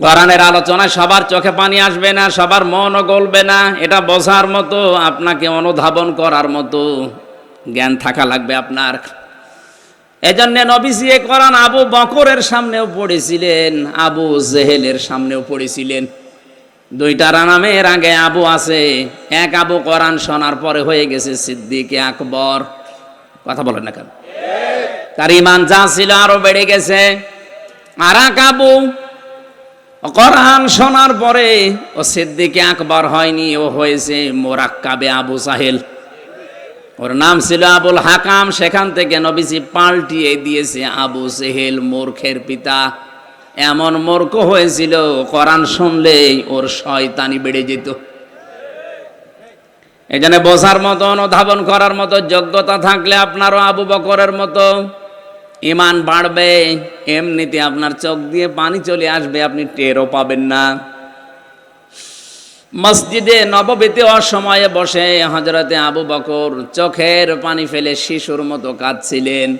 কোরআনের আলোচনায় সবার চোখে পানি আসবে না সবার মনও গলবে না। এটা বোঝার মতো আপনাকে অনুধাবন করার মতো জ্ঞান থাকা লাগবে আপনার। এজন্য নবীজি এ কোরআন আবু বকরের সামনেও পড়েছিলেন আবু জেহেলের সামনেও পড়েছিলেন। দুইটা নামের আগে আবু আছে এক আবু কোরআন শোনার পরে হয়ে গেছে সিদ্দিকে আকবর। কথা বলেন না কেন? তার ইমান যা ছিল আরও বেড়ে গেছে। আর এক আবু কোরআন শোনার পরে ও সিদ্দিকে আকবর হয়নি, ও হয়েছে মোরাক্কাবে আবু সাহেল। ওর নাম ছিল আবুল হাকাম, সেখান থেকে নবীজি পাল্টিয়ে দিয়েছে আবু সেহেল মূর্খের পিতা। এমন মূর্খ হয়েছিল, কোরআন শুনলেই ওর শয়তানি বেড়ে যেত। এখানে বোঝার মতো অনুধাবন করার মতো যোগ্যতা থাকলে আপনারও আবু বকরের মতো ইমান বাড়বে, এমনিতে আপনার চোখ দিয়ে পানি চলে আসবে, আপনি টেরও পাবেন না। মসজিদে নববীতে অসময়ে বসে হজরতে আবু বকর চোখের পানি ফেলে শিশুর মতো কাঁদছিলেন।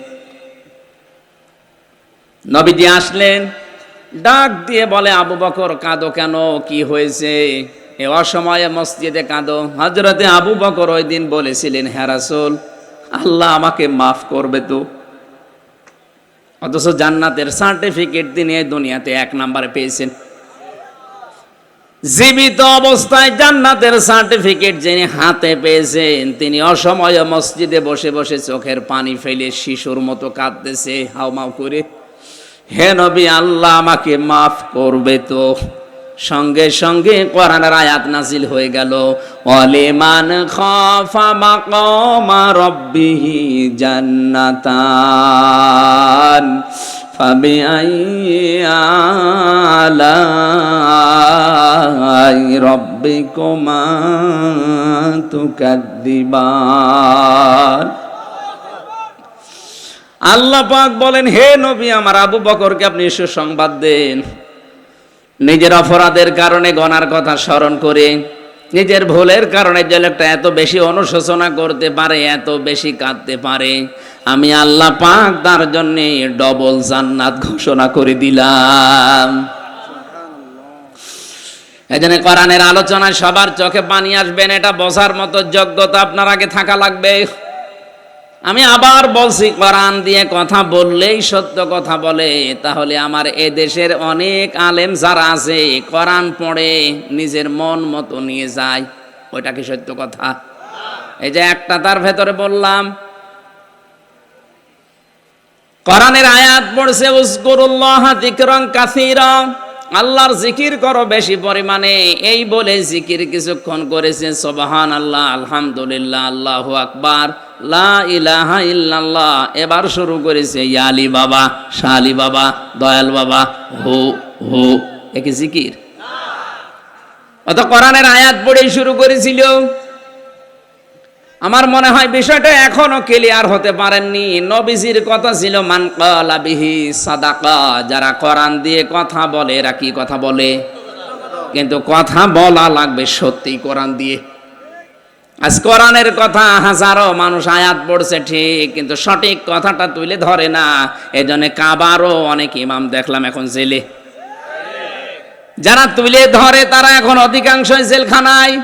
নবীজি আসলেন, ডাক দিয়ে বলে, আবু বকর, কাঁদো কেন? কি হয়েছে? এ অসময়ে মসজিদে কাঁদো। হজরতে আবু বকর ওই দিন বলেছিলেন হ্যারাসুল আল্লাহ আমাকে মাফ করবে তো। অথচ জান্নাতের সার্টিফিকেট তিনি এই দুনিয়াতে এক নাম্বারে পেয়েছেন। জীবিত অবস্থায় জান্নাতের সার্টিফিকেট যিনি হাতে পেয়েছেন, তিনি অসময়ে মসজিদে বসে বসে চোখের পানি ফেলে শিশুর মতো কাঁদতেছে, হাউমাউ করে, হে নবী, আল্লাহ আমাকে মাফ করবে তো। সঙ্গে সঙ্গে কোরআনের আয়াত নাজিল হয়ে গেল। অলিমান খফা মাকামা রব্বিহি জান্নাতান ফাবি আলাই রব্বিকুমা তুকাদ্দিবান। আল্লাহ পাক বলেন, হে নবী, আমার আবু বকরকে আপনি সুসংবাদ দেন। নিজের অপরাধের কারণে গনার কথা স্মরণ করে, নিজের ভুলের কারণে যে লোকটা এত বেশি অনুশোচনা করতে পারে, এত বেশি কাঁদতে পারে, আমি আল্লাহ পাক তার জন্য ডবল জান্নাত ঘোষণা করে দিলাম। এজন্য কোরআনের আলোচনায় সবার চোখে পানি আসবেন এটা বসার মতো যোগ্যতা আপনার আগে থাকা লাগবে। আমি আবার বলছি, কোরআন দিয়ে কথা বললেই সত্য কথা বলে। তাহলে আমার এ দেশের অনেক আলেম যারা আছে, কোরআন পড়ে, নিজের মন মতো নিয়ে যায়। ওইটা কি সত্য কথা? এই যে একটা তার ভেতরে বললাম, কোরআনের আয়াত পড়ছে উসকুরুল্লাহ যিকরান কাসীরা। আল্লাহর জিকির করো বেশি পরিমাণে। এই বলে জিকির কিছুক্ষণ করেছে সুবহান আল্লাহ আলহামদুলিল্লাহ, আল্লাহু আকবার। লা ইলাহা ইল্লাল্লাহ এবার শুরু করেছে ইয়ালি বাবা শালি বাবা, দয়াল বাবা, হো হো একে জিকির? অত কোরআনের আয়াত পড়েই শুরু করেছিল। আমার মনে হয় বিষয়টা এখনও ক্লিয়ার হতে পারেননি। নবীজির কথা ছিল, মান কালা বিহি সাদাকা যারা কোরআন দিয়ে কথা বলে, এরা কি কথা বলে? কিন্তু কথা বলা লাগবে সত্যি কোরআন দিয়ে। আজ কোরআনের কথা হাজারো মানুষ আয়াত পড়ছে, ঠিক, কিন্তু সঠিক কথাটা তুলে ধরে না। এজন্য কাবারও অনেক ইমাম দেখলাম এখন জেলে। যারা তুলে ধরে তারা এখন অধিকাংশই জেলখানায়।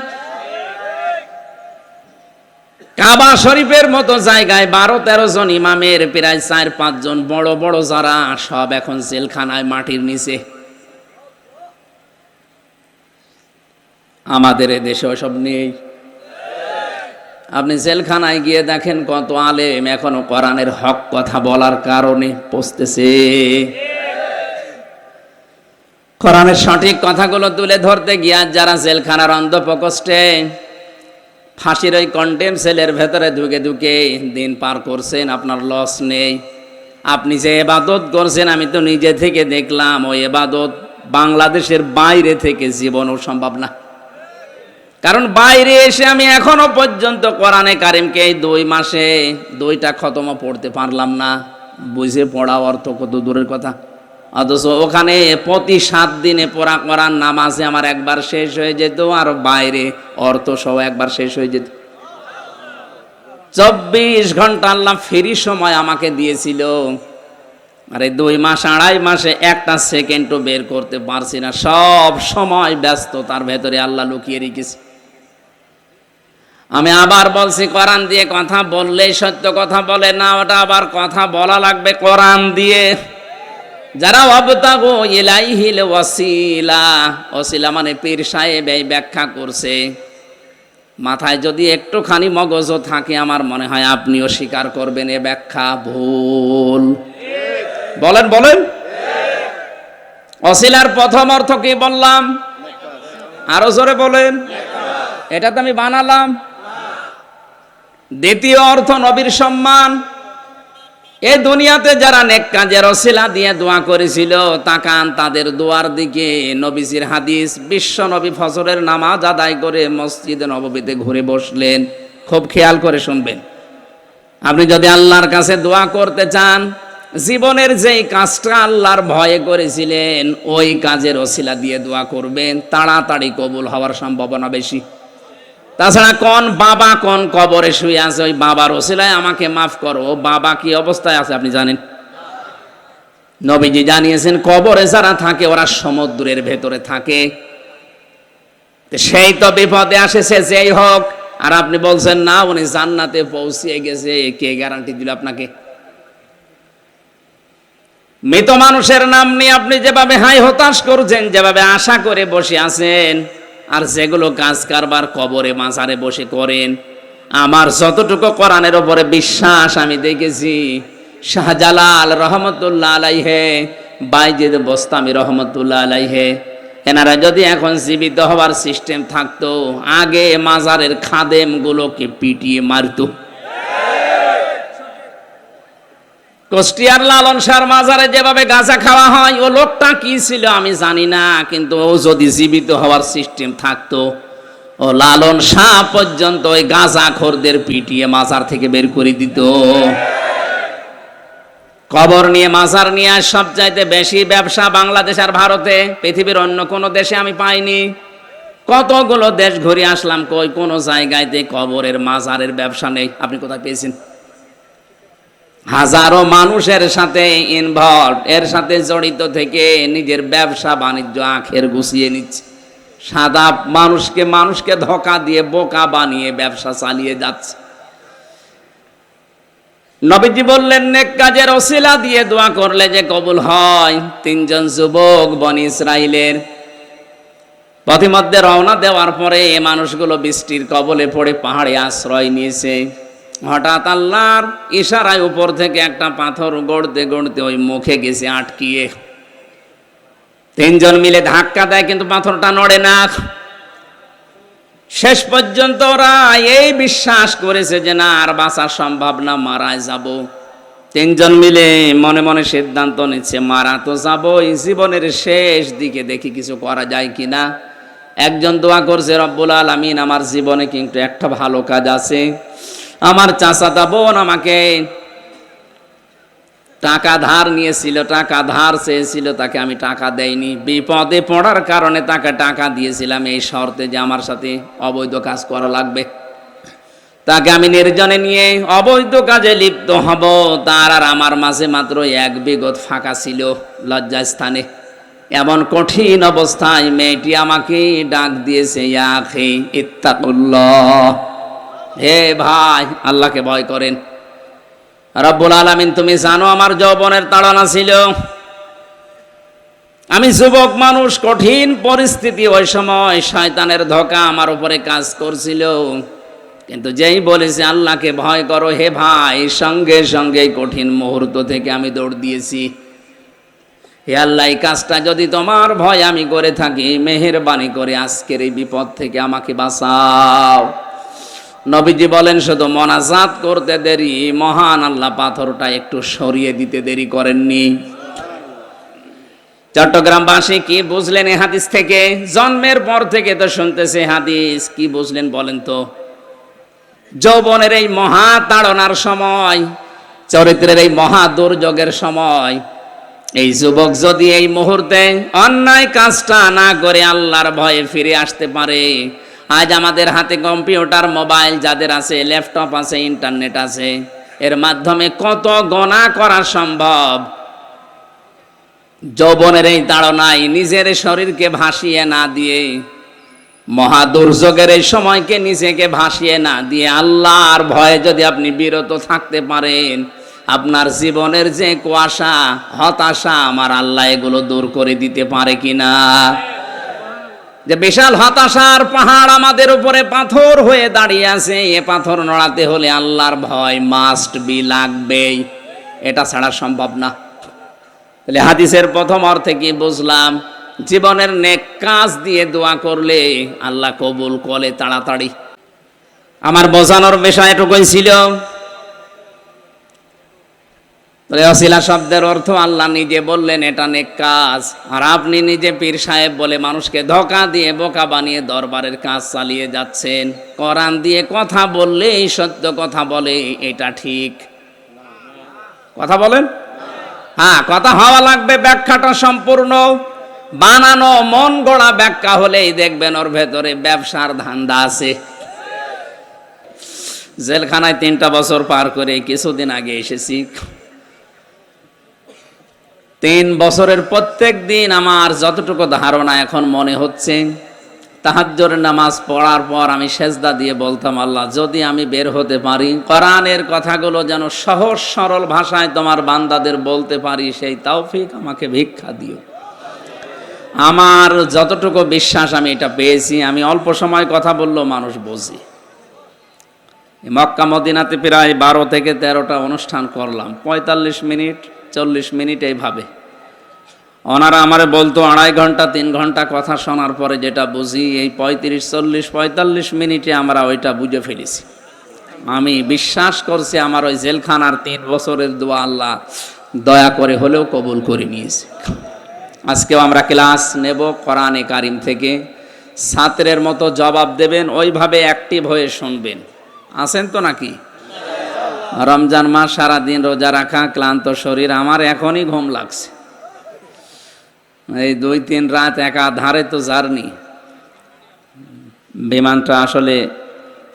কাবা শরীফের মতো জায়গায় বারো তেরো জন ইমামের, প্রায় চার পাঁচজন বড় বড় যারা, সব এখন জেলখানায় মাটির নিচে। আমাদের এ দেশে সব নেই। আপনি জেলখানায় গিয়ে দেখেন কত আলেম এখনও কোরআনের হক কথা বলার কারণে পৌঁছতেছে। কোরআনের সঠিক কথাগুলো তুলে ধরতে গিয়ে যারা জেলখানার অন্ধপ্রকোষ্ঠে ফাঁসির ওই কন্টেম সেলের ভেতরে ঢুকে ঢুকে দিন পার করছেন, আপনার লস নেই। আপনি যে এবাদত করছেন, আমি তো নিজে থেকে দেখলাম, ওই এবাদত বাংলাদেশের বাইরে থেকে জীবনও সম্ভব না। কারণ বাইরে এসে আমি এখনও পর্যন্ত কোরআনে কারিমকে এই দুই মাসে দুইটা খতম পড়তে পারলাম না। বুঝে পড়া অর্থ কত দূরের কথা। অথচ ওখানে প্রতি সাত দিনে পড়া করার নামাজে আমার একবার শেষ হয়ে যেত আর বাইরে অর্থ সহ একবার শেষ হয়ে যেত। চব্বিশ ঘণ্টা আল্লাহ ফেরি সময় আমাকে দিয়েছিল। আর দুই মাস, আড়াই মাসে একটা সেকেন্ডও বের করতে পারছি না। সব সময় ব্যস্ত তার ভেতরে আল্লাহ লুকিয়ে রেখেছে। আমি আবার বলছি, কোরআন দিয়ে কথা বললেই সত্য কথা বলে, না, ওটা আবার কথা বলা লাগবে কোরআন দিয়ে। যারা অবতাগো ইলাইহিল ওয়াসিলা ওসিলা মানে পীর সাহেব এই ব্যাখ্যা করছে। মাথায় যদি একটুখানি মগজও থাকে, আমার মনে হয় আপনিও স্বীকার করবেন এ ব্যাখ্যা ভুল। বলেন বলেন। অসিলার প্রথম অর্থ কি বললাম? আরও জোরে বলেন। এটা তো আমি বানালাম। দ্বিতীয় অর্থ নবীর সম্মান। এ দুনিয়াতে যারা নেক কাজের অসিলা দিয়ে দোয়া করেছিল, তাকান তাদের দোয়ার দিকে। নবীজির হাদিস, বিশ্ব নবী ফজরের নামাজ আদায় করে মসজিদে নববীতে ঘুরে বসলেন। খুব খেয়াল করে শুনবেন। আপনি যদি আল্লাহর কাছে দোয়া করতে চান, জীবনের যেই কাজটা আল্লাহর ভয়ে করেছিলেন, ওই কাজের অসিলা দিয়ে দোয়া করবেন। তাড়াতাড়ি কবুল হওয়ার সম্ভাবনা বেশি। তাছাড়া কোন বাবা কোন কবরে শুয়ে আছে, ওই বাবার ওসিলায় আমাকে মাফ করো বাবা কি অবস্থায় আছে আপনি জানেন? নবীজি জানিয়েছেন, কবরে যারা থাকে ওরা সমুদ্রের ভেতরে থাকে। সেই তো বিপদে আসেছে, যেই হোক, আর আপনি বলছেন, না, উনি জান্নাতে পৌঁছিয়ে গেছে, কে গ্যারান্টি দিল আপনাকে? মৃত মানুষের নাম নিয়ে আপনি যেভাবে হাই হতাশ করছেন, যেভাবে আশা করে বসে আছেন আর যেগুলো কাজ কারবার কবরে মাঝারে বসে করেন, আমার যতটুকু কোরআনের ওপরে বিশ্বাস আমি দেখেছি, শাহজালাল রহমতুল্লাহ আলাইহে, বাইজেদ বস্তামি রহমতুল্লাহ আলাইহে, এনারা যদি এখন জীবিত হওয়ার সিস্টেম থাকতো, আগে মাজারের খাদেমগুলোকে পিটিয়ে মারতো। কুষ্টিয়ার লালন সার মাজারে যেভাবে গাঁজা খাওয়া হয়, ও লোকটা কি ছিল আমি জানি না, কিন্তু ও যদি জীবিত হওয়ার সিস্টেম থাকতো, ও লালন শাহ পর্যন্ত ওই গাঁজা খোরদের পিটিয়ে মাজার থেকে বের করে দিত। কবর নিয়ে মাজার নিয়ে আর সবচাইতে বেশি ব্যবসা বাংলাদেশ আর ভারতে, পৃথিবীর অন্য কোনো দেশে আমি পাইনি। কতগুলো দেশ ঘুরে আসলাম, কই কোনো জায়গাতে কবরের মাজারের ব্যবসা নেই, আপনি কোথায় পেয়েছেন? হাজারো মানুষের সাথে ইনভলভ এর সাথে জড়িত থেকে নিজের ব্যবসা বাণিজ্য আখের গুছিয়ে নিচ্ছে। সাদা মানুষকে মানুষকে ধোকা দিয়ে বোকা বানিয়ে ব্যবসা চালিয়ে যাচ্ছে। নবীজি বললেন, নেক কাজের ওসিলা দিয়ে দোয়া করলে যে কবুল হয়। তিনজন যুবক বন ইসরাইলের পথিমধ্যে রওনা দেওয়ার পরে এ মানুষগুলো বৃষ্টির কবলে পড়ে পাহাড়ে আশ্রয় নিয়েছে। হঠাৎ আল্লাহর ইশারায় উপর থেকে একটা পাথর গড়তে গড়তে ওই মুখে গেছে আটকিয়ে। তিনজন মিলে ধাক্কা দেয়, কিন্তু পাথরটা নড়ে না। শেষ পর্যন্ত ওরা এই বিশ্বাস করেছে যে না, আর বাঁচা সম্ভব না, মারায় যাব। তিনজন মিলে মনে মনে সিদ্ধান্ত নিচ্ছে, মারা তো যাবই, জীবনের শেষ দিকে দেখি কিছু করা যায় কিনা। একজন দোয়া করছে, রব্বুল আলমিন, আমার জীবনে কিন্তু একটা ভালো কাজ আছে। আমার চাচাতা বোন আমাকে টাকা ধার নিয়েছিল, টাকা ধার চেয়েছিল, তাকে আমি টাকা দেইনি। বিপদে পড়ার কারণে তাকে টাকা দিয়েছিলাম। এই শর্তে যে আমার সাথে অবৈধ কাজ করা লাগবে। তাকে আমি নির্জনে নিয়ে অবৈধ কাজে লিপ্ত হব। তার আর আমার মাঝে মাত্র এক বিগত ফাঁকা ছিল লজ্জা স্থানে এমন কঠিন অবস্থায় মেয়েটি আমাকে ডাক দিয়েছে ইয়াখে ইত্তাকুল্লাহ। হে ভাই, আল্লাহকে ভয় করেন। রব্বুল আলমিন, তুমি জানো আমার যৌবনের তাড়না ছিল। আমি যুবক মানুষ, কঠিন পরিস্থিতি ওই সময় শয়তানের ধোকা আমার উপরে কাজ করছিল। কিন্তু যেই বলেছে, আল্লাহকে ভয় করো হে ভাই, সঙ্গে সঙ্গে কঠিন মুহূর্ত থেকে আমি দৌড় দিয়েছি। হে আল্লাহ, এই কাজটা যদি তোমার ভয় আমি করে থাকি, মেহেরবানি করে আজকের এই বিপদ থেকে আমাকে বাঁচাও। নবীজি বলেন, শুধু মনাজাত করতে দেরি, মহান আল্লাহ পাথরটা একটু সরিয়ে দিতে দেরি করেননি। চট্টগ্রামবাসী কি বুঝলেন এ হাদিস থেকে? জন্মের পর থেকে তো শুনতেছে হাদিস। কি বুঝলেন বলেন তো? যৌবনের এই মহা তাড়নার সময়, চরিত্রের এই মহা দুর্যোগের সময়, এই যুবক যদি এই মুহূর্তে অন্যায় কাজটা না করে আল্লাহর ভয়ে ফিরে আসতে পারে আজ আমাদের হাতে কম্পিউটার, মোবাইল যাদের আছে, ল্যাপটপ আছে, ইন্টারনেট আছে, এর মাধ্যমে কত গণা করা সম্ভব? যৌবনের এই তাড়নায় নিজের শরীরকে ভাসিয়ে না দিয়ে মহা দুর্যোগের এই সময়কে নিজেকে ভাসিয়ে না দিয়ে আল্লাহর ভয়ে যদি আপনি বিরত থাকতে পারেন, আপনার জীবনের যে কুয়াশা, হতাশা আমার আল্লাহ এগুলো দূর করে দিতে পারে কিনা? যে বিশাল হতাশার পাহাড় আমাদের উপরে পাথর হয়ে দাঁড়িয়ে আছে, এ পাথর নড়াতে হলে আল্লাহর ভয় মাস্ট বি লাগবেই। এটা ছাড়া সম্ভব না। তাহলে হাদিসের প্রথম অর্থে কি বুঝলাম? জীবনের নেক কাজ দিয়ে দোয়া করলে আল্লাহ কবুল করে তাড়াতাড়ি। আমার বোঝানোর বিষয় এটুকুই ছিল অশিলা শব্দের অর্থ আল্লাহ নিজে বললেন, এটা নেক কাজ। আর আপনি নিজে পীর সাহেব বলে মানুষকে ধোকা দিয়ে বোকা বানিয়ে দরবারের কাজ চালিয়ে যাচ্ছেন। কোরআন দিয়ে কথা বললে এই সত্য কথা বলে, এটা ঠিক। কথা বলেন? হ্যাঁ কথা হওয়া লাগবে, ব্যাখ্যাটা সম্পূর্ণ। বানানো মন গড়া ব্যাখ্যা হলেই দেখবেন ওর ভেতরে ব্যবসার ধান্দা আছে। জেলখানায় তিনটা বছর পার করে কিছুদিন আগে এসেছি। তিন বছরের প্রত্যেক দিন আমার যতটুকু ধারণা এখন মনে হচ্ছে তাহাজ্জরের নামাজ পড়ার পর আমি সেজদা দিয়ে বলতাম, আল্লাহ, যদি আমি বের হতে পারি, কোরআনের কথাগুলো যেন সহজ সরল ভাষায় তোমার বান্দাদের বলতে পারি, সেই তৌফিক আমাকে ভিক্ষা দিও। আমার যতটুকু বিশ্বাস আমি এটা পেয়েছি, আমি অল্প সময় কথা বললেও মানুষ বোঝে। মক্কা মদিনাতে প্রায় বারো থেকে তেরোটা অনুষ্ঠান করলাম, পঁয়তাল্লিশ মিনিট চল্লিশ মিনিট এইভাবে। ওনারা আমারে বলতো আড়াই ঘণ্টা, তিন ঘণ্টা কথা শোনার পরে যেটা বুঝি, এই পঁয়ত্রিশ, চল্লিশ, পঁয়তাল্লিশ মিনিটে আমরা ওইটা বুঝে ফেলেছি। আমি বিশ্বাস করছি আমার ওই জেলখানার তিন বছরের দোয়া আল্লাহ দয়া করে হলেও কবুল করে নিয়েছে। আজকেও আমরা ক্লাস নেব কোরআনে কারিম থেকে। ছাত্রের মতো জবাব দেবেন, ওইভাবে অ্যাক্টিভ হয়ে শুনবেন। আছেন তো নাকি? রমজান মাস সারাদিন রোজা রাখা, ক্লান্ত শরীর, আমার এখনই ঘুম লাগছে। এই দুই তিন রাত একা ধারে তো জার্নি। বিমানটা আসলে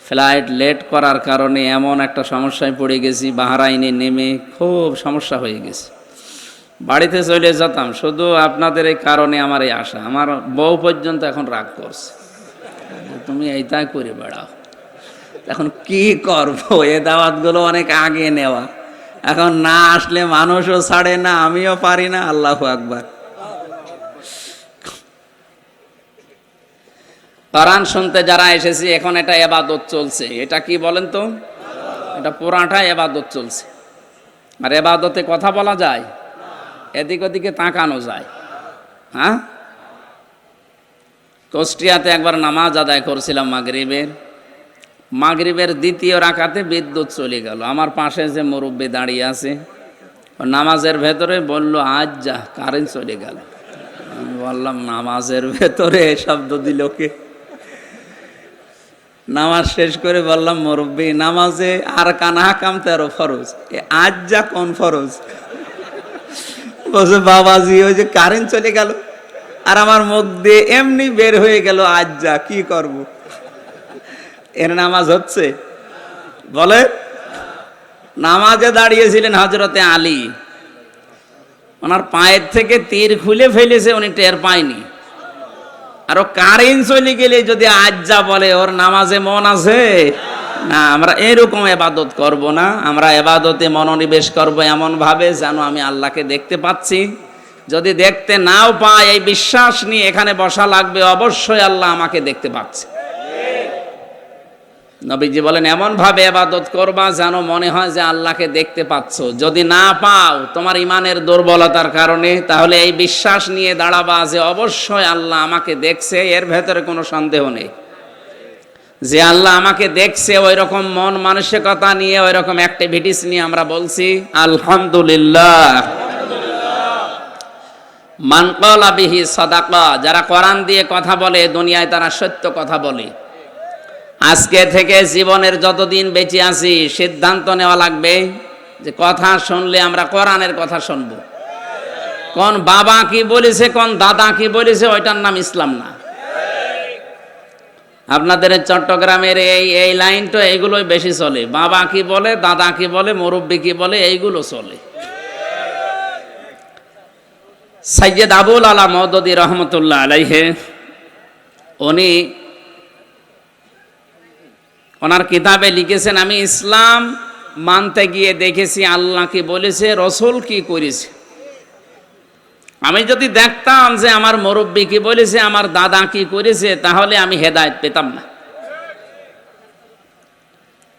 ফ্লাইট লেট করার কারণে এমন একটা সমস্যায় পড়ে গেছি, বাহারাইনে নেমে খুব সমস্যা হয়ে গেছে। বাড়িতে চলে যেতাম, শুধু আপনাদের এই কারণে আমার এই আশা। আমার বউ পর্যন্ত এখন রাগ করছে। তুমি এইটাই করে বেড়াও। এখন কি করব? এ দাওয়াতগুলো অনেক আগে নেওয়া। এখন না আসলে মানুষও ছাড়ে না, আমিও পারি না। আল্লাহ আকবার। কোরআন শুনতে যারা এসেছি, এখন এটা এবাদত চলছে। এটা কি বলেন তো? এটা পুরাটা এবাদত চলছে। আর এবাদতে কথা বলা যায়, এদিক ওদিকে তাকানো যায়। হ্যাঁ? কুষ্টিয়াতে একবার নামাজ আদায় করছিলাম মাগরিবের। মাগরিবের দ্বিতীয় রাকাতে বিদ্যুৎ চলে গেল। আমার পাশে যে মুরব্বী দাঁড়িয়ে আছে নামাজের ভেতরে বলল, আজ যা কারেন্ট চলে গেল। আমি বললাম, নামাজের ভেতরে? শব্দ দিল কে? নামাজ শেষ করে বললাম, মুরব্বী, নামাজে আর কানা কাম তেরো ফরজ। আজ যা কোন ফরজ? বলছে, বাবাজি, ওই যে কারেন্ট চলে গেল। আর আমার মুখ দিয়ে এমনি বের হয়ে গেল, আজ যা, কি করব? এর নামাজ হচ্ছে। বলে, নামাজে দাঁড়িয়েছিলেন হজরতে আলী। ওনার পায়ের থেকে তীর খুলে ফেলেছে, উনি টের পায়নি। আর কারেন্ট চলে গেলে যদি আজ যা বলে, ওর নামাজে মন আছে? না, আমরা এরকম এবাদত করব না। আমরা এবাদতে মনোনিবেশ করব এমন ভাবে যেন আমি আল্লাহকে দেখতে পাচ্ছি। যদি দেখতে নাও পাই এই বিশ্বাস নিয়ে এখানে বসা লাগবে, অবশ্যই আল্লাহ আমাকে দেখতে পাচ্ছে। নবীজি বলেন এমন ভাবে এবাদত করবা যেন মনে হয় যে আল্লাহকে দেখতে পাচ্ছ। যদি না পাও তোমার ইমানের দুর্বলতার কারণে, তাহলে এই বিশ্বাস নিয়ে দাঁড়াবা যে অবশ্যই আল্লাহ আমাকে দেখছে, এর ভেতরে কোনো সন্দেহ নেই। যে আল্লাহ আমাকে দেখছে ওই রকম মন মানসিকতা নিয়ে ওই রকম অ্যাক্টিভিটিস নিয়ে আমরা বলছি, আলহামদুলিল্লাহ। মানকলা বিহি সদাকা, যারা কোরআন দিয়ে কথা বলে, দুনিয়ায় তারা সত্য কথা বলে। আজকে থেকে জীবনের যতদিন বেঁচে আছি, সিদ্ধান্ত নেওয়া লাগবে যে কথা শুনলে আমরা কোরআনের কথা শুনব। কোন বাবা কি বলেছে, কোন দাদা কি বলেছে, ওইটার নাম ইসলাম না। আপনাদের চট্টগ্রামের এই এই লাইনটা এইগুলোই বেশি চলে। বাবা কি বলে, দাদা কি বলে, মুরব্বী কি বলে, এইগুলো চলে। সৈয়দ আবুল আলা মদদি রহমতুল্লাহ আলাইহে, উনি ওনার কিতাবে লিখেছেন, আমি ইসলাম মানতে গিয়ে দেখেছি, আল্লাহ কি বলেছে, রসুল কি করেছে। আমি যদি দেখতাম যে আমার মুরব্বী কি বলেছে, আমার দাদা কি করেছে, তাহলে আমি হেদায়ত পেতাম না।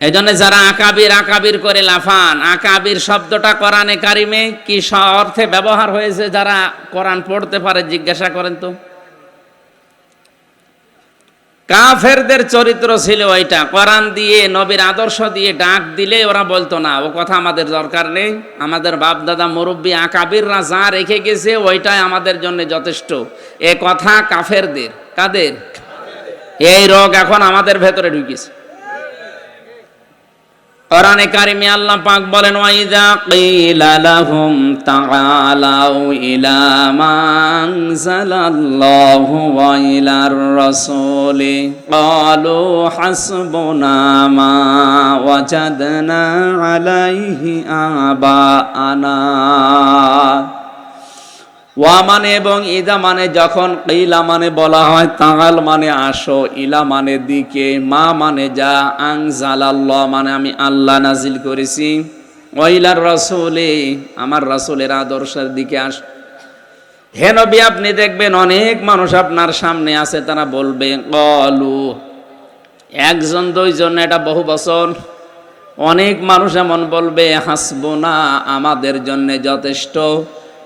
এই জন্য যারা আকাবির আকাবির করে লাফান, আকাবির শব্দটা কোরআনে কারিমে কি অর্থে ব্যবহার হয়েছে, যারা কোরআন পড়তে পারে, জিজ্ঞাসা করেন তো। কাফেরদের চরিত্র ছিল ওইটা। কোরআন দিয়ে, নবীর আদর্শ দিয়ে ডাক দিলে ওরা বলতো, না, ও কথা আমাদের দরকার নেই। আমাদের বাপ দাদা মুরব্বী, আকাবিররা যা রেখে গেছে, ওইটাই আমাদের জন্য যথেষ্ট। এ কথা কাফেরদের। কাদের? এই রোগ এখন আমাদের ভেতরে ঢুকেছে। কোরআনে কারিমে আল্লাহ পাক বলেন ওয়াইদা কিলা লাহুম তাআলাউ ইলা মা আনজালাল্লাহু ওয়া ইলার রাসূলি ক্বালু হাসবুনা মা ওয়াজাদনা আলাইহি আবাআনা। ওয়া মানে এবং ইদা মানে যখন ইলা মানে বলা হয় তাঙাল মানে আসো, ইলা মানে দিকে, মা মানে যা আং জালাল্লাহ মানে আমি আল্লাহ নাজিল করেছি। ওইলার রসুলে, আমার রসুলের আদর্শের দিকে আস। হে নবী, আপনি দেখবেন অনেক মানুষ আপনার সামনে আছে, তারা বলবে, কলু, একজন, দুইজন, এটা বহু বছর অনেক মানুষ এমন বলবে হাসবো না আমাদের জন্য যথেষ্ট।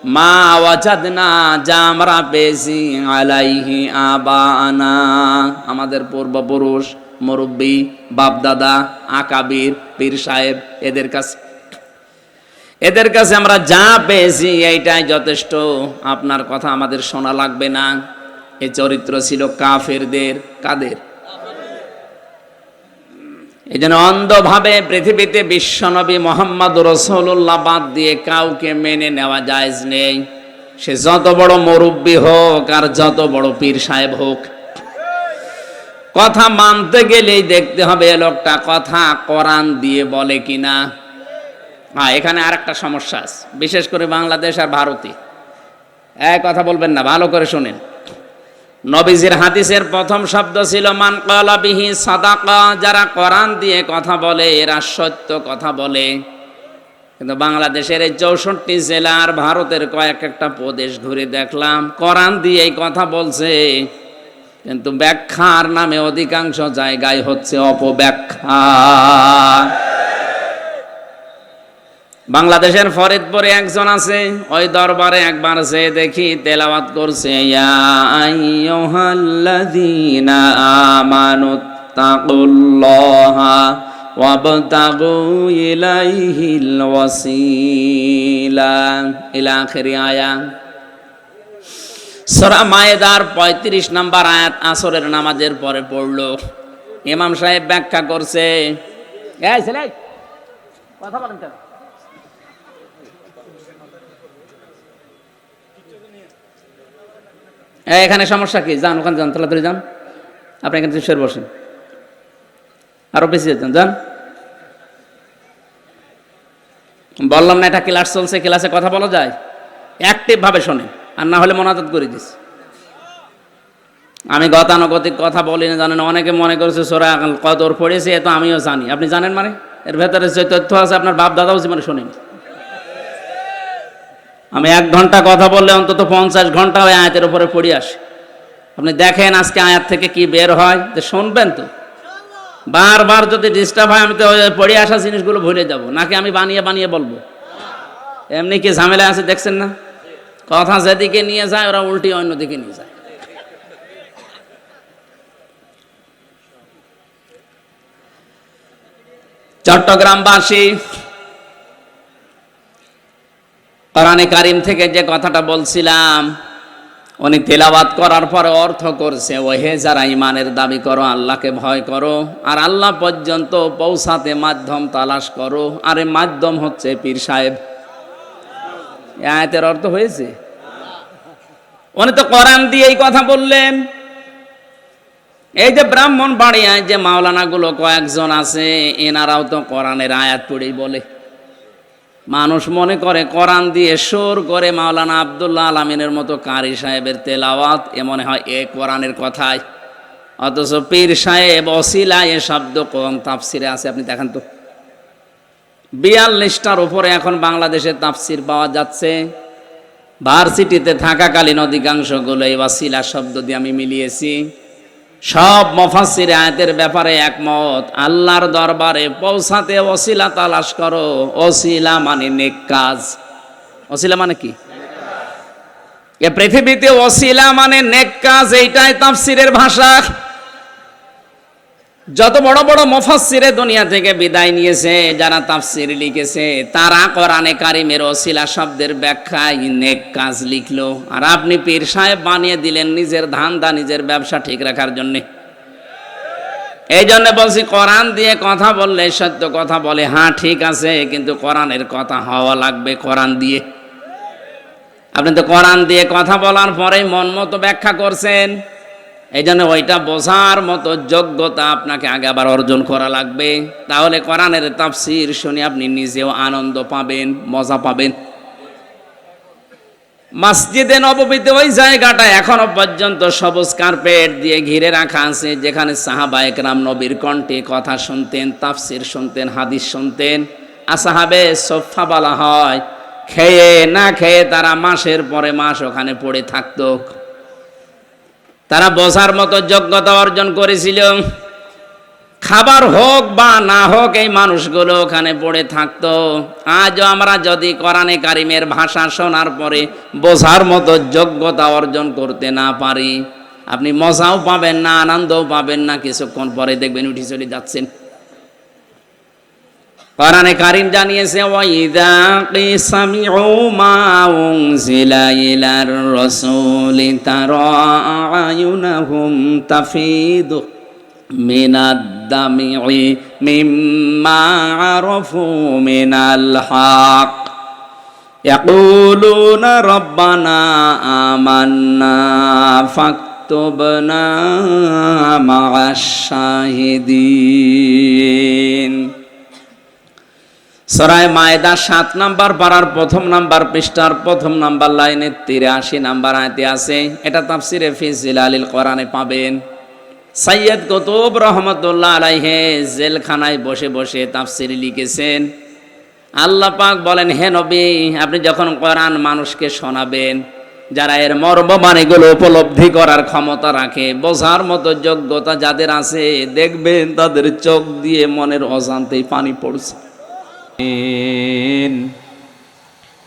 মা ওয়াজাদ না যা আমরা পেয়েছি আলাইহি আবানা। আমাদের পূর্বপুরুষ, মুরব্বী, বাপদাদা, আকাবির, পীর সাহেব, এদের কাছে এদের কাছে আমরা যা পেয়েছি এইটাই যথেষ্ট। আপনার কথা আমাদের শোনা লাগবে না। এ চরিত্র ছিল কাফেরদের কাদের? এই জন্য অন্ধভাবে পৃথিবীতে বিশ্বনবী মোহাম্মদ রসুল্লাহ বাদ দিয়ে কাউকে মেনে নেওয়া জায়জ নেই। সে যত বড় মুরব্বী হোক আর যত বড় পীর সাহেব হোক। কথা মানতে গেলেই দেখতে হবে এ লোকটা কথা কোরআন দিয়ে বলে কিনা। হ্যাঁ এখানে আর একটা সমস্যা আছে। বিশেষ করে বাংলাদেশ আর ভারতে। এক কথা বলবেন না, ভালো করে শোনেন। নবীজির হাদিসের প্রথম শব্দ ছিল, মান কালা বিহি সাদাকা যারা কোরআন দিয়ে কথা বলে, এরা সত্য কথা বলে। কিন্তু বাংলাদেশের এই চৌষট্টি জেলা আর ভারতের কয়েক একটা প্রদেশ ঘুরে দেখলাম, কোরআন দিয়ে কথা বলছে। কিন্তু ব্যাখ্যার নামে অধিকাংশ জায়গায় হচ্ছে অপব্যাখ্যা। বাংলাদেশের ফরিদপুরে একজন আছে, ওই দরবারে একবার যে দেখি তেলাওয়াত করছে সূরা মায়েদার 35 নম্বর আয়াত আসরের নামাজের পরে পড়ল। ইমাম সাহেব ব্যাখ্যা করছে কথা বলেন কেন এই, এখানে সমস্যা কি? যান, ওখানে যান, তাড়াতাড়ি যান। আপনি এখানে সরে বসেন। আরও বেশি যেতেন যান। বললাম না, এটা ক্লাস চলছে ক্লাসে কথা বলা যায়? অ্যাক্টিভ ভাবে শোনে আর না হলে মনাজত করে দিস। আমি গতানুগতিক কথা বলি না, জানেন, অনেকে মনে করছে সোরা কদর পড়েছে, এ তো আমিও জানি। আপনি জানেন মানে? এর ভেতরে যে তথ্য আছে, আপনার বাপ দাদাও জীবনে শোনেনি। আমি এক ঘণ্টা কথা বললে অন্তত পঞ্চাশ ঘণ্টা ওই আয়াতের উপরে পড়ে আসে। আপনি দেখেন আজকে আয়াত থেকে কি বের হয়? যে শুনবেন তো। বারবার যদি ডিস্টার্ব হয়, আমি তো পড়ে আসা জিনিসগুলো ভুলে যাব। নাকি আমি বানিয়ে বানিয়ে বলব? এমনি কি ঝামেলা আছে দেখছেন না? কথা যেদিকে নিয়ে যায়, ওরা উল্টি অন্যদিকে নিয়ে যায়। চট্টগ্রামবাসী কোরআনে কারিম থেকে যে কথাটা বলছিলাম, উনি তেলাবাত করার পরে অর্থ করছে, ওহে যারা ইমানের দাবি করো, আল্লাহকে ভয় করো, আর আল্লাহ পর্যন্ত পৌঁছাতে মাধ্যম তালাশ করো। আর এই মাধ্যম হচ্ছে পীর সাহেব। আয়াতের অর্থ হয়েছে? উনি তো কোরআন দিয়ে এই কথা বললেন। এই যে ব্রাহ্মণ বাড়িয়ায় যে মাওলানাগুলো কয়েকজন আছে, এনারাও তো কোরআনের আয়াত পড়েই বলে। মানুষ মনে করে, কোরআন দিয়ে সুর করে মাওলানা আবদুল্লাহ আলমিনের মতো কারি সাহেবের তেলাওয়াত, এ মনে হয় এ কোরআনের কথাই। অথচ পীর সাহেব অসিলা এ শব্দ কোন তাফসিরে আছে, আপনি দেখেন তো। বিয়াল্লিশটার উপরে এখন বাংলাদেশে তাফসির পাওয়া যাচ্ছে। ভার্সিটিতে থাকাকালীন অধিকাংশগুলো এই ওয়াসিলা শব্দ দিয়ে আমি মিলিয়েছি। সব মফাসির আয়াতের ব্যাপারে একমত। আল্লাহর দরবারে পৌঁছাতে অশিলা তালাশ করো। অশিলা মানে নেক কাজ। অশিলা মানে কি? পৃথিবীতে অশিলা মানে নেক কাজ, এইটাই তাফসিরের ভাষা। যত বড় বড় মফাসিরে দুনিয়া থেকে বিদায় নিয়েছে, যারা তাফসির লিখেছে, তারা কোরআনে কারিমের ওসিলা শব্দের ব্যাখ্যায় নেক কাজ লিখলো। আর আপনি পীর সাহেব বানিয়ে দিলেন নিজের ধান্দা, নিজের ব্যবসা ঠিক রাখার জন্যে। এই জন্য বলছি, কোরআন দিয়ে কথা বললে, সত্য কথা বলে হ্যাঁ ঠিক আছে, কিন্তু কোরআনের কথা হওয়া লাগবে কোরআন দিয়ে। আপনি তো কোরআন দিয়ে কথা বলার পরেই মন মতো ব্যাখ্যা করছেন। এই জন্য ওইটা বোঝার মতো যোগ্যতা আপনাকে আগে আবার অর্জন করা লাগবে। তাহলে কোরআনের তাফসির শুনে আপনি নিজেও আনন্দ পাবেন, মজা পাবেন। মসজিদে নববীতে ওই জায়গাটা এখনও পর্যন্ত সবুজ কার্পেট দিয়ে ঘিরে রাখা আছে, যেখানে সাহাবা একরাম নবীর কণ্ঠে কথা শুনতেন, তাফসির শুনতেন, হাদিস শুনতেন। আসাহাবে সোফা বলা হয়, খেয়ে না খেয়ে তারা মাসের পরে মাস ওখানে পড়ে থাকতো। তারা বসার মতো যোগ্যতা অর্জন করেছিল। খাবার হোক বা না হোক, এই মানুষগুলো ওখানে পড়ে থাকতো। আজও আমরা যদি কোরআনে কারিমের ভাষা শোনার পরে বোঝার মতো যোগ্যতা অর্জন করতে না পারি, আপনি মজাও পাবেন না, আনন্দও পাবেন না, কিছুক্ষণ পরে দেখবেন উঠি চলে যাচ্ছেন। কোরআনে কারিম জানিয়েছে ওয়াইদা কিসামিউ মা উনজিলা ইলার রাসূলি তারা আয়ুনাহুম তাফিদু মিনাদ দামি'i মিম্মা আরাফু মিনাল হক يقولون ربنا آمنا فاكتبنا مع الشاهدين সরাই মায়দা সাত নাম্বার পাড়ার প্রথম নাম্বার পৃষ্ঠার প্রথম নাম্বার লাইনে তিরাশি নাম্বার আয়তে আছে, এটা তাফসিরে ফিজিল আলিল কোরআনে পাবেন। সৈয়দ কতুব রহমতুল্লাহ আলাইহে জেলখানায় বসে বসে তাফসির লিখেছেন। আল্লাহ পাক বলেন, হে নবী, আপনি যখন কোরআন মানুষকে শোনাবেন, যারা এর মর্মবাণীগুলো উপলব্ধি করার ক্ষমতা রাখে, বোঝার মতো যোগ্যতা যাদের আছে, দেখবেন তাদের চোখ দিয়ে মনের অজান্তেই পানি পড়ছে।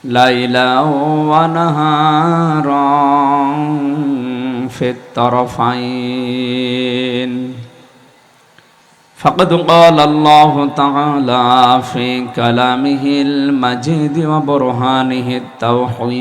ليلا ونهارا في الطرفين فقد قال الله تعالى في كلامه المجيد وبرهانه التوحيد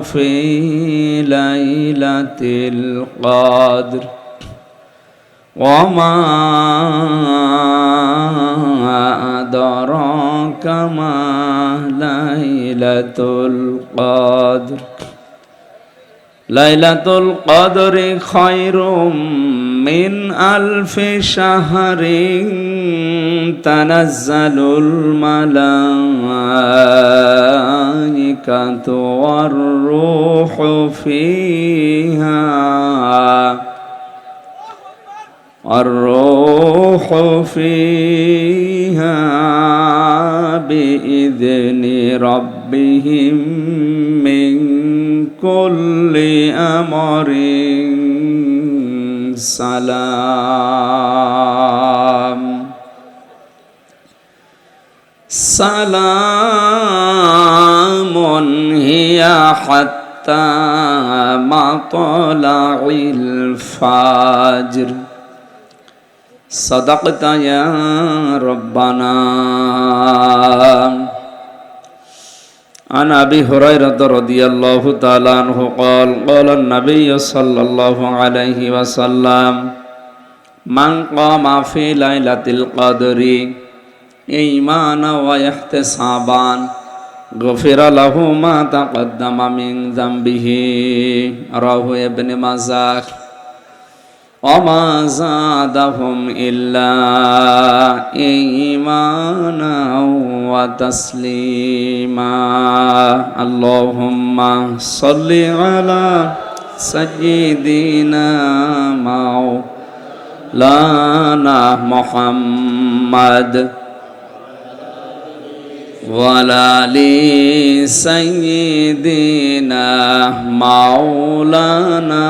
في ليلة القدر. وما أدراك ما ليلة القدر. ليلة القدر خير من ألف شهر تنزل الملائكة والروح فيها. الروح فيها بإذن ربهم من كل أمر. سلام. سلام هي حتى مطلع الفجر. صدقت يا ربنا. عن ابي هريره رضي الله تعالى عنه قال قال النبي صلى الله عليه وسلم من قام في ليله القدر ايمانا واحتسابا غفر له ما تقدم من ذنبه رواه ابن ماجه অমা জাদাহুম ইল্লা ঈমানা ওয়া তাসলিমা। আল্লাহুম্মা সাল্লি আলা সাইয়্যিদিনা মাওলানা মুহাম্মদ ওয়ালালি সাইয়্যিদিনা মাওলানা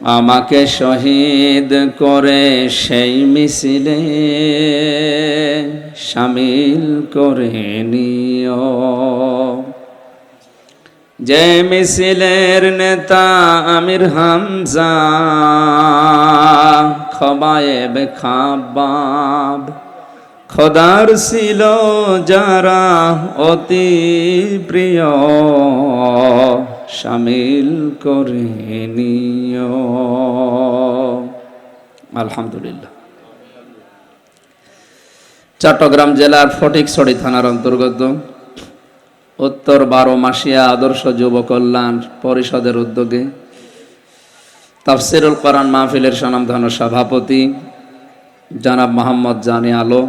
আমাকে শহীদ করে সেই মিছিলে সামিল করে নিও। যে মিছিলের নেতা আমির হামজা, খবায়েব খাবাব খোদার ছিল যারা অতি প্রিয়। শামিল করে নিও। আলহামদুলিল্লাহ। চট্টগ্রাম জেলার ফটিকছড়ি থানার অন্তর্গত উত্তর বারো মাসিয়া আদর্শ যুব কল্যাণ পরিষদের উদ্যোগে তাফসিরুল কোরআন মাহফিলের সনামধন সভাপতি জনাব মোহাম্মদ জানি আলো,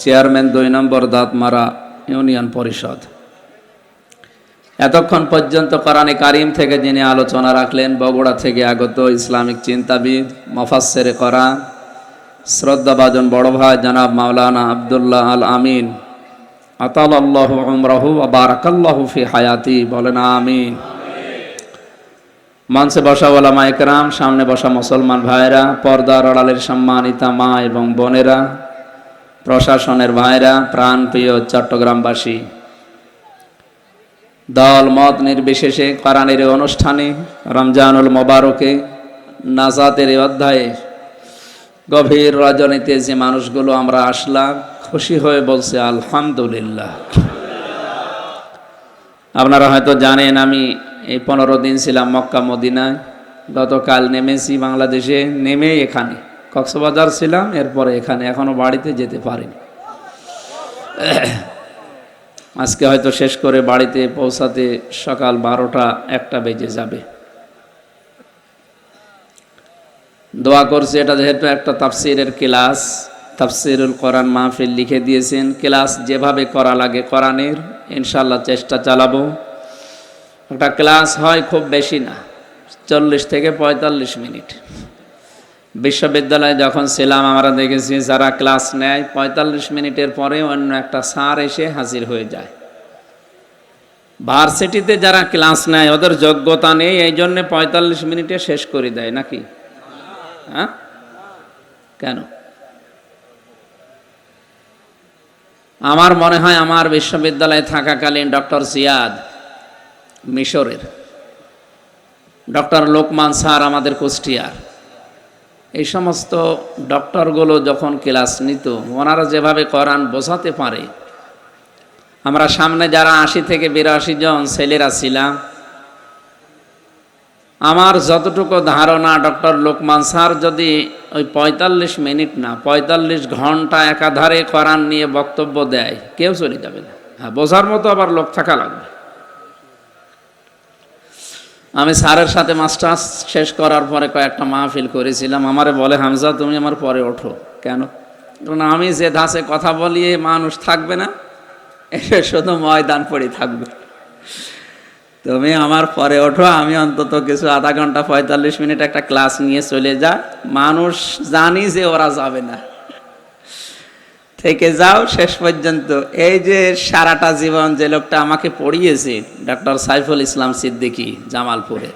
চেয়ারম্যান দুই নম্বর দাঁতমারা ইউনিয়ন পরিষদ। এতক্ষণ পর্যন্ত কোরআনে কারিম থেকে যিনি আলোচনা রাখলেন, বগুড়া থেকে আগত ইসলামিক চিন্তাবিদ মফাসের করা শ্রদ্ধাভাজন বড় ভাই জনাব মাওলানা আবদুল্লাহ আল আমিন। আতাল্লাহ উমরাহু বারাকাল্লাহু ফি হায়াতি, বলেন আমিন। মঞ্চে বসা ওলামা একরাম, সামনে বসা মুসলমান ভাইরা, পর্দার আড়ালের সম্মানিতা মা এবং বোনেরা, প্রশাসনের ভাইরা, প্রাণপ্রিয় চট্টগ্রামবাসী। দল মত নির্বিশেষে কোরআনের এই অনুষ্ঠানে রমজানুল মোবারকে নাজাতের অধ্যায়ে গভীর রজনীতে যে মানুষগুলো আমরা আসলাম, খুশি হয়ে বলছে, আলহামদুলিল্লাহ। আপনারা হয়তো জানেন, আমি এই পনেরো দিন ছিলাম মক্কা মদিনায়। গতকাল নেমেছি বাংলাদেশে নেমে এখানে। কক্সবাজার ছিলাম, এরপরে এখানে এখনও বাড়িতে যেতে পারিনি। আজকে হয়তো শেষ করে বাড়িতে পৌঁছাতে সকাল বারোটা একটা বেজে যাবে। দোয়া করছি, এটা যেহেতু একটা তাফসিরের ক্লাস, তাফসিরুল কোরআন মাহফিল লিখে দিয়েছেন। ক্লাস যেভাবে করা লাগে কোরআনের ইনশাল্লাহ চেষ্টা চালাবো। একটা ক্লাস হয় খুব বেশি না, চল্লিশ থেকে পঁয়তাল্লিশ মিনিট। বিশ্ববিদ্যালয়ে যখন ছিলাম, আমরা দেখেছি যারা ক্লাস নেয়, পঁয়তাল্লিশ মিনিটের পরে অন্য একটা স্যার এসে হাজির হয়ে যায়। ভার্সিটিতে যারা ক্লাস নেয়, ওদের যোগ্যতা নেই, এই জন্যে পঁয়তাল্লিশ মিনিটে শেষ করে দেয়, নাকি? হ্যাঁ? কেন? আমার মনে হয় আমার বিশ্ববিদ্যালয়ে থাকাকালীন ডক্টর জিয়াদ মিশরের। ডক্টর লোকমান স্যার আমাদের কুষ্টিয়ার। এই সমস্ত ডক্টরগুলো যখন ক্লাস নিত, ওনারা যেভাবে কোরআন বোঝাতে পারে, আমরা সামনে যারা আশি থেকে বিরাশি জন ছেলেরা ছিলাম, আমার যতটুকু ধারণা ডক্টর লোকমান স্যার যদি ওই পঁয়তাল্লিশ মিনিট না, পঁয়তাল্লিশ ঘণ্টা একাধারে কোরআন নিয়ে বক্তব্য দেয়, কেউ চলে যাবে না। হ্যাঁ বোঝার মতো আবার লোক থাকা লাগবে। আমি স্যারের সাথে মাস্টার্স শেষ করার পরে কয়েকটা মাহফিল করেছিলাম। আমারে বলে, হামজা, তুমি আমার পরে ওঠো। কেন? কারণ আমি যে ধাঁচে কথা বলিয়ে মানুষ থাকবে না এসে শুধু ময়দান পড়ে থাকবে। তুমি আমার পরে ওঠো, আমি অন্তত কিছু আধা ঘণ্টা পঁয়তাল্লিশ মিনিট একটা ক্লাস নিয়ে চলে যা। মানুষ জানি যে ওরা যাবে না। থেকে যাও, শেষ পর্যন্ত। এই যে সারাটা জীবন যে লোকটা আমাকে পড়িয়েছে ডক্টর সাইফুল ইসলাম সিদ্দিকী, জামালপুরে।